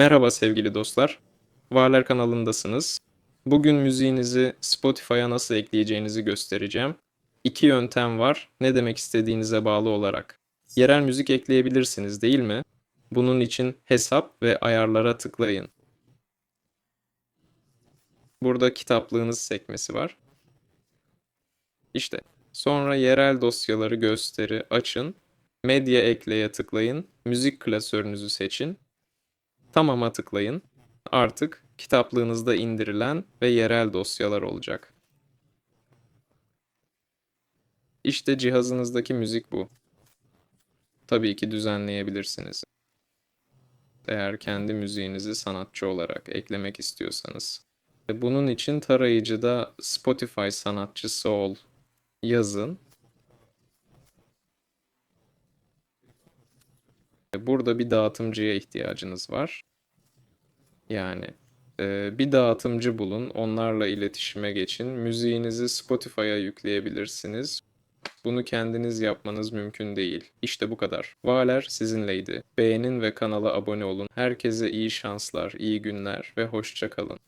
Merhaba sevgili dostlar. Varlar kanalındasınız. Bugün müziğinizi Spotify'a nasıl ekleyeceğinizi göstereceğim. İki yöntem var. Ne demek istediğinize bağlı olarak. Yerel müzik ekleyebilirsiniz değil mi? Bunun için hesap ve ayarlara tıklayın. Burada kitaplığınız sekmesi var. İşte sonra yerel dosyaları gösteri açın. Medya ekleye tıklayın. Müzik klasörünüzü seçin. Tamam'a tıklayın. Artık kitaplığınızda indirilen ve yerel dosyalar olacak. İşte cihazınızdaki müzik bu. Tabii ki düzenleyebilirsiniz. Eğer kendi müziğinizi sanatçı olarak eklemek istiyorsanız. Bunun için tarayıcıda Spotify sanatçısı ol yazın. Burada bir dağıtımcıya ihtiyacınız var. Yani e, bir dağıtımcı bulun, onlarla iletişime geçin. Müziğinizi Spotify'a yükleyebilirsiniz. Bunu kendiniz yapmanız mümkün değil. İşte bu kadar. Valer sizinleydi. Beğenin ve kanala abone olun. Herkese iyi şanslar, iyi günler ve hoşça kalın.